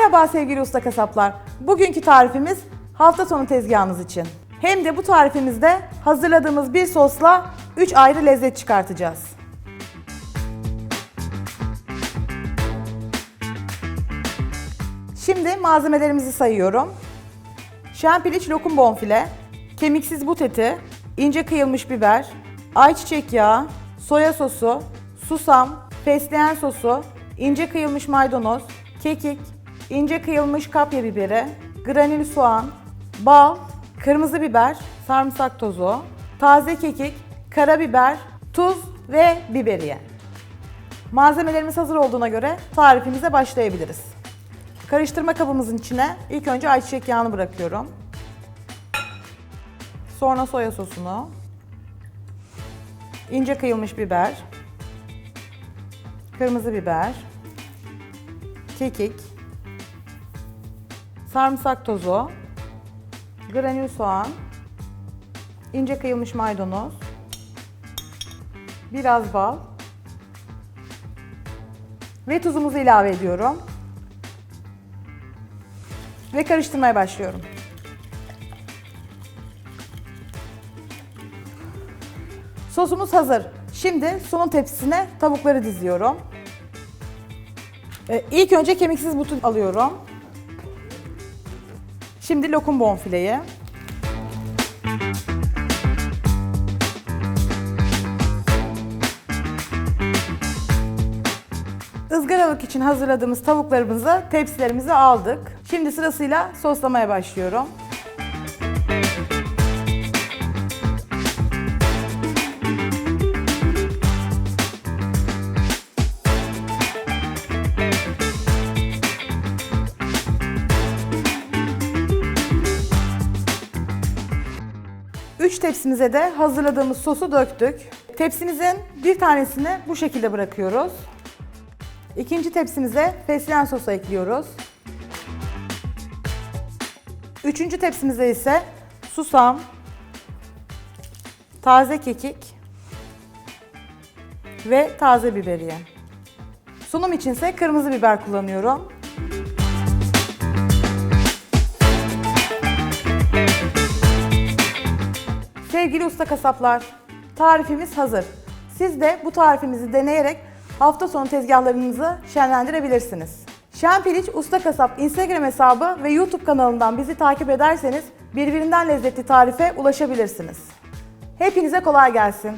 Merhaba sevgili usta kasaplar. Bugünkü tarifimiz hafta sonu tezgahınız için. Hem de bu tarifimizde hazırladığımız bir sosla 3 ayrı lezzet çıkartacağız. Şimdi malzemelerimizi sayıyorum. Şampiliç lokum bonfile, kemiksiz but eti, ince kıyılmış biber, ayçiçek yağı, soya sosu, susam, fesleğen sosu, ince kıyılmış maydanoz, kekik, ince kıyılmış kapya biberi, granül soğan, bal, kırmızı biber, sarımsak tozu, taze kekik, karabiber, tuz ve biberiye. Malzemelerimiz hazır olduğuna göre tarifimize başlayabiliriz. Karıştırma kabımızın içine ilk önce ayçiçek yağını bırakıyorum. Sonra soya sosunu. ince kıyılmış biber. Kırmızı biber. Kekik. Sarımsak tozu. Granül soğan. ince kıyılmış maydanoz. Biraz bal. Ve tuzumuzu ilave ediyorum. Ve karıştırmaya başlıyorum. Sosumuz hazır. Şimdi sunum tepsisine tavukları diziyorum. Ee, ilk önce kemiksiz butu alıyorum. Şimdi lokum bonfileyi. Izgaralık için hazırladığımız tavuklarımızı tepsilerimize aldık. Şimdi sırasıyla soslamaya başlıyorum. Üç tepsimize de hazırladığımız sosu döktük. Tepsimizin bir tanesini bu şekilde bırakıyoruz. İkinci tepsimize fesleğen sosu ekliyoruz. Üçüncü tepsimize ise susam, taze kekik ve taze biberiye. Sunum içinse kırmızı biber kullanıyorum. Sevgili usta kasaplar, tarifimiz hazır. Siz de bu tarifimizi deneyerek hafta sonu tezgahlarınızı şenlendirebilirsiniz. Şampiliç Usta Kasap Instagram hesabı ve YouTube kanalından bizi takip ederseniz birbirinden lezzetli tarife ulaşabilirsiniz. Hepinize kolay gelsin.